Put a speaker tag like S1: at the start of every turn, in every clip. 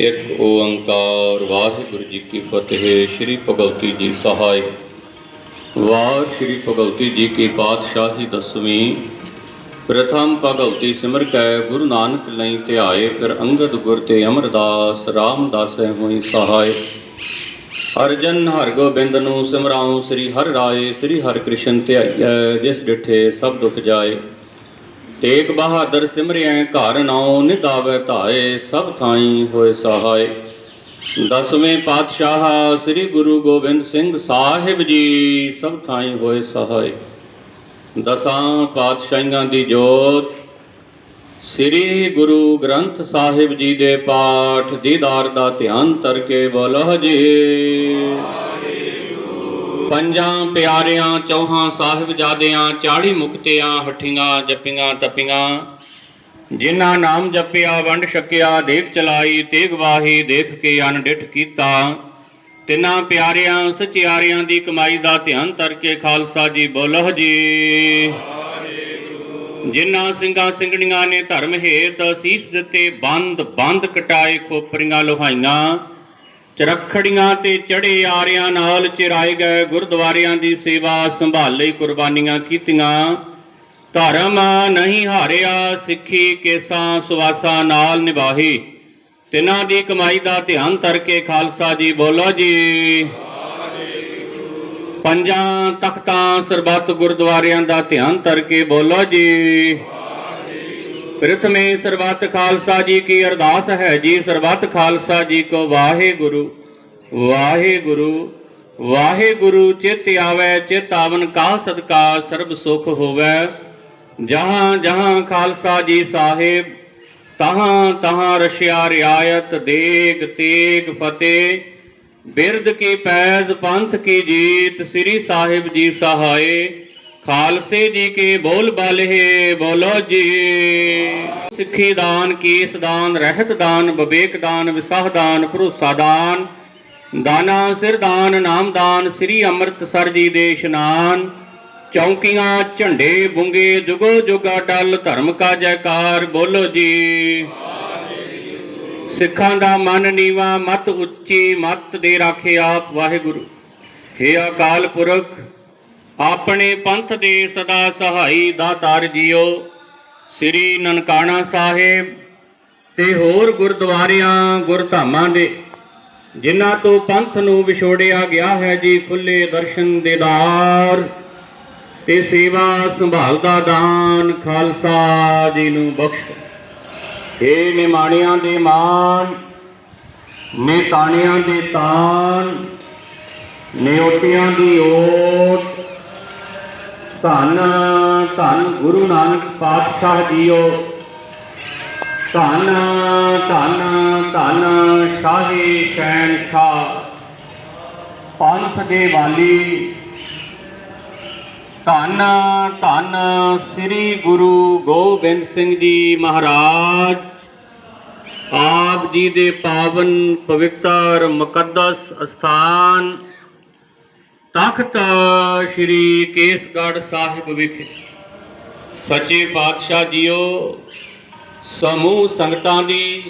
S1: ਇੱਕ ਓੰਕਾਰ, ਵਾਹਿਗੁਰੂ ਜੀ ਕੀ ਫਤਿਹ, ਸ੍ਰੀ ਭਗਵਤੀ ਜੀ ਸਹਾਇ। ਵਾਰ ਸ੍ਰੀ ਭਗਵਤੀ ਜੀ ਕੀ ਪਾਤਸ਼ਾਹੀ ਦਸਵੀਂ। ਪ੍ਰਥਮ ਭਗਵਤੀ ਸਿਮਰ ਕੈ, ਗੁਰੂ ਨਾਨਕ ਲਈ ਧਿਆਏ, ਫਿਰ ਅੰਗਦ ਗੁਰ ਤੇ ਅਮਰਦਾਸ, ਰਾਮਦਾਸ ਹੋਈ ਸਹਾਇ। ਅਰਜਨ ਹਰਗੋਬਿੰਦ ਨੂੰ ਸਿਮਰਾਉ, ਸ੍ਰੀ ਹਰਿ ਰਾਏ, ਸ੍ਰੀ ਹਰਿ ਕ੍ਰਿਸ਼ਨ ਧਿਆਈਐ, ਜਿਸ ਡਿਠੇ ਸਭ ਦੁਖ ਜਾਏ। ਤੇਗ ਬਹਾਦਰ ਸਿਮਰਿਐ ਘਰ ਨਾਉ ਨਿਦਾਵੇ ਧਾਏ, ਸਭ ਥਾਈ ਹੋਏ ਸਹਾਇ ਦਸਵੇਂ ਪਾਤਸ਼ਾਹ ਸ੍ਰੀ ਗੁਰੂ ਗੋਬਿੰਦ ਸਿੰਘ ਸਾਹਿਬ ਜੀ, ਸਭ ਥਾਈ ਹੋਏ ਸਹਾਇ ਦਸਾਂ ਪਾਤਸ਼ਾਹੀਆਂ ਦੀ ਜੋਤ, ਸ੍ਰੀ ਗੁਰੂ ਗ੍ਰੰਥ ਸਾਹਿਬ ਜੀ ਦੇ ਪਾਠ ਦੀਦਾਰ ਦਾ ਧਿਆਨ ਤਰਕੇ ਬੋਲੋ ਜੀ। ਪੰਜਾਂ ਪਿਆਰਿਆਂ, ਚੌਹਾਂ ਸਾਹਿਬਜ਼ਾਦਿਆਂ 40 ਮੁਕਤਿਆਂ, ਹੱਠੀਆਂ, ਜੱਪੀਆਂ, ਤਪੀਆਂ। ਜਿਨ੍ਹਾਂ ਨਾਮ ਜਪਿਆ, ਵੰਡ ਛਕਿਆ, ਦੇਖ ਚਲਾਈ, ਤੇਗ ਵਾਹੀ, ਦੇਖ ਕੇ ਅਨਡਿਠ ਕੀਤਾ। ਤਿੰਨਾਂ ਪਿਆਰਿਆਂ, ਸਚਿਆਰਿਆਂ ਦੀ ਕਮਾਈ ਦਾ ਧਿਆਨ ਤਰ ਕੇ ਖਾਲਸਾ ਜੀ ਬੋਲੋ ਜੀ। ਜਿਨ੍ਹਾਂ ਸਿੰਘਾਂ ਸਿੰਘਣੀਆਂ ਨੇ ਧਰਮ ਹੇਤ ਅਸੀਸ ਦਿੱਤੇ ਬੰਦ ਬੰਦ ਕਟਾਏ ਖੋਪਰੀਆਂ ਲੋਹਾਈਆਂ। ਚਰਖੜੀਆਂ ਤੇ ਚੜੇ ਆਰਿਆਂ ਨਾਲ ਚਿਰਾਏ ਗਏ ਗੁਰਦੁਆਰਿਆਂ ਦੀ ਸੇਵਾ ਸੰਭਾਲੇ ਕੁਰਬਾਨੀਆਂ ਕੀਤੀਆਂ। ਧਰਮ ਨਹੀਂ ਹਾਰਿਆ, ਸਿੱਖੀ ਕੇਸਾਂ ਸੁਵਾਸਾਂ ਨਾਲ ਨਿਭਾਹੀ। ਤਿਨਾਂ ਦੀ ਕਮਾਈ ਦਾ ਧਿਆਨ ਧਰ ਕੇ ਖਾਲਸਾ ਜੀ ਬੋਲੋ ਜੀ। ਪੰਜਾਂ ਤਖਤਾਂ ਸਰਬੱਤ ਗੁਰਦੁਆਰਿਆਂ ਦਾ ਧਿਆਨ ਧਰ ਕੇ ਬੋਲੋ ਜੀ। ਪ੍ਰਥਮੇ ਸਰਬੱਤ ਖਾਲਸਾ ਜੀ ਕੀ ਅਰਦਾਸ ਹੈ ਜੀ। ਸਰਬੱਤ ਖਾਲਸਾ ਜੀ ਕੋ ਵਾਹਿਗੁਰੂ ਵਾਹਿਗੁਰੂ ਵਾਹਿਗੁਰੂ, ਚਿਤ ਆਵੈ, ਚਿਤ ਆਵਨ ਕਾ ਸਦਕਾ, ਸਰਬ ਸੁਖ ਹੋਵੈ। ਜਹਾਂ ਜਹਾਂ ਖਾਲਸਾ ਜੀ ਸਾਹਿਬ, ਤਹਾਂ ਤਹਾਂ ਰਸ਼ਿਆ ਰਿਆਇਤ, ਦੇਗ ਤੇਗ ਫਤਿਹ। ਬਿਰਦ ਕੀ ਪੈਜ਼, ਪੰਥ ਕੀ ਜੀਤ, ਸ੍ਰੀ ਸਾਹਿਬ ਜੀ ਸਹਾਏ। ਖਾਲਸੇ ਜੀ ਕੇ ਬੋਲ ਬਾਲੇ, ਬੋਲੋ ਜੀ। ਸਿੱਖੀ ਦਾਨ, ਕੇਸ ਦਾਨ, ਰਹਿਤ ਦਾਨ, ਵਿਵੇਕ ਦਾਨ, ਵਿਸਾਹ ਦਾਨ, ਭਰੋਸਾ ਦਾਨ। ਦਾਨਾ, ਸਿਰ ਦਾਨ, ਨਾਮ ਦਾਨ, ਸ੍ਰੀ ਅੰਮ੍ਰਿਤਸਰ ਜੀ ਦੇ ਇਸ਼ਨਾਨ। ਚੌਂਕੀਆਂ, ਝੰਡੇ, ਬੁੰਗੇ, ਜੁਗੋ ਜੁਗਾ ਡਲ ਧਰਮ ਕਾ ਜੈਕਾਰ, ਬੋਲੋ ਜੀ। ਸਿੱਖਾਂ ਦਾ ਮਨ ਨੀਵਾ, ਮਤ ਉੱਚੀ, ਮਤ ਦੇ ਰਾਖੇ ਆਪ, ਵਾਹਿਗੁਰੂ। ਹੇ ਅਕਾਲ ਪੁਰਖ ਆਪਣੇ ਪੰਥ ਦੇ ਸਦਾ ਸਹਾਈ ਦਾਤਾਰ ਜੀਓ। ਸ੍ਰੀ ਨਨਕਾਣਾ ਸਾਹਿਬ ਤੇ ਹੋਰ ਗੁਰਦੁਆਰਿਆਂ, ਗੁਰਧਾਮਾਂ ਦੇ, ਜਿਨ੍ਹਾਂ ਤੋਂ ਪੰਥ ਨੂੰ ਵਿਛੋੜਿਆ ਗਿਆ ਹੈ ਜੀ, ਖੁੱਲੇ ਦਰਸ਼ਨ ਦੇਦਾਰ ਤੇ ਸੇਵਾ ਸੰਭਾਲ ਦਾ ਦਾਨ, ਖਾਲਸਾ ਜੀ ਨੂੰ ਬਖਸ਼। ਏ ਨਿਮਾਣਿਆਂ ਦੇ ਮਾਨ ਨੇ ਤਾਣਿਆਂ ਦੇ ਤਾਨ ਨਿਉਟਿਆਂ ਦੀ ਓਟ ਧੰਨ ਧੰਨ ਗੁਰੂ ਨਾਨਕ ਪਾਤਸ਼ਾਹ ਜੀਓ। ਧੰਨ ਧੰਨ ਧੰਨ ਸ਼ਾਹੀ ਸ਼ਾਹ ਪੰਥ ਦੇ ਵਾਲੀ। ਧੰਨ ਧੰਨ ਸ੍ਰੀ ਗੁਰੂ ਗੋਬਿੰਦ ਸਿੰਘ ਜੀ ਮਹਾਰਾਜ। ਆਪ ਜੀ ਦੇ ਪਾਵਨ ਪਵਿੱਤਰ ਮੁਕੱਦਸ ਅਸਥਾਨ ਤਖਤ ਸ੍ਰੀ ਕੇਸਗੜ੍ਹ ਸਾਹਿਬ ਵਿਖੇ। ਸੱਚੇ ਪਾਤਸ਼ਾਹ ਜੀਓ, ਸਮੂਹ ਸੰਗਤਾਂ ਦੀ,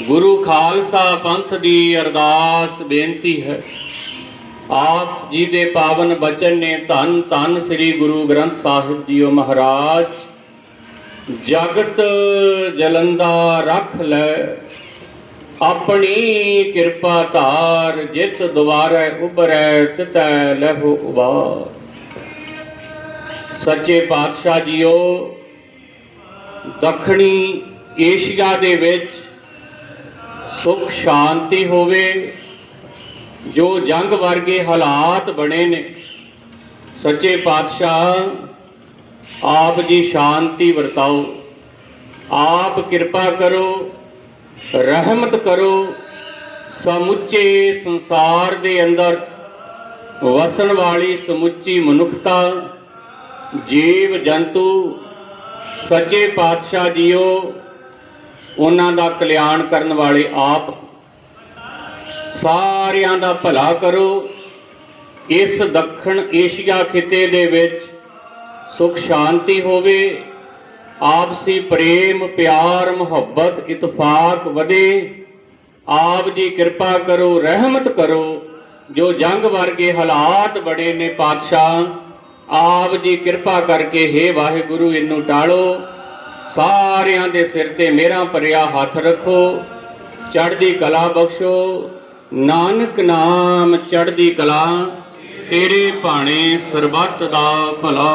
S1: ਗੁਰੂ ਖਾਲਸਾ ਪੰਥ ਦੀ ਅਰਦਾਸ ਬੇਨਤੀ ਹੈ। ਆਪ ਜੀ ਦੇ ਪਾਵਨ ਬਚਨ ਨੇ ਧੰਨ ਧੰਨ ਸ੍ਰੀ ਗੁਰੂ ਗ੍ਰੰਥ ਸਾਹਿਬ ਜੀਓ ਮਹਾਰਾਜ। ਜਗਤ ਜਲੰਦਾ ਰੱਖ ਲੈ। ਆਪਣੀ ਕਿਰਪਾ ਧਾਰ ਜਿਤ ਦੁਆਰੈ ਉਭਰੈ ਤਿਤੈ ਲਹੂ ਉਬਾਰ। ਸੱਚੇ ਪਾਤਸ਼ਾਹ ਜੀਓ, ਦੱਖਣੀ ਏਸ਼ੀਆ ਦੇ ਵਿੱਚ ਸੁਖ ਸ਼ਾਂਤੀ ਹੋਵੇ, ਜੋ ਜੰਗ ਵਰਗੇ ਹਾਲਾਤ ਬਣੇ ਨੇ। ਸੱਚੇ ਪਾਤਸ਼ਾਹ, ਆਪ ਜੀ ਸ਼ਾਂਤੀ ਵਰਤਾਓ, ਆਪ ਕਿਰਪਾ ਕਰੋ ਰਹਿਮਤ ਕਰੋ, ਸਮੁੱਚੇ ਸੰਸਾਰ ਦੇ ਅੰਦਰ ਵਸਣ ਵਾਲੀ ਸਮੁੱਚੀ ਮਨੁੱਖਤਾ, ਜੀਵ ਜੰਤੂ, ਸੱਚੇ ਪਾਤਸ਼ਾਹ ਜੀਓ, ਉਹਨਾਂ ਦਾ ਕਲਿਆਣ ਕਰਨ ਵਾਲੇ ਆਪ। ਸਾਰਿਆਂ ਦਾ ਭਲਾ ਕਰੋ। ਇਸ ਦੱਖਣ ਏਸ਼ੀਆ ਖਿੱਤੇ ਦੇ ਵਿੱਚ ਸੁਖ ਸ਼ਾਂਤੀ ਹੋਵੇ। ਆਪਸੀ ਪ੍ਰੇਮ, ਪਿਆਰ, ਮੁਹੱਬਤ, ਇਤਫਾਕ ਵਧੇ। ਆਪ ਜੀ ਕਿਰਪਾ ਕਰੋ, ਰਹਿਮਤ ਕਰੋ। ਜੋ ਜੰਗ ਵਰਗੇ ਹਾਲਾਤ ਬੜੇ ਨੇ ਪਾਤਸ਼ਾਹ, ਆਪ ਜੀ ਕਿਰਪਾ ਕਰਕੇ ਹੇ ਵਾਹਿਗੁਰੂ, ਇਹਨੂੰ ਟਾਲੋ। ਸਾਰਿਆਂ ਦੇ ਸਿਰ ਤੇ ਮੇਰਾ ਭਰਿਆ ਹੱਥ ਰੱਖੋ। ਚੜ੍ਹਦੀ ਕਲਾ ਬਖਸ਼ੋ। ਨਾਨਕ ਨਾਮ ਚੜ੍ਹਦੀ ਕਲਾ, ਤੇਰੇ ਭਾਣੇ ਸਰਬੱਤ ਦਾ ਭਲਾ।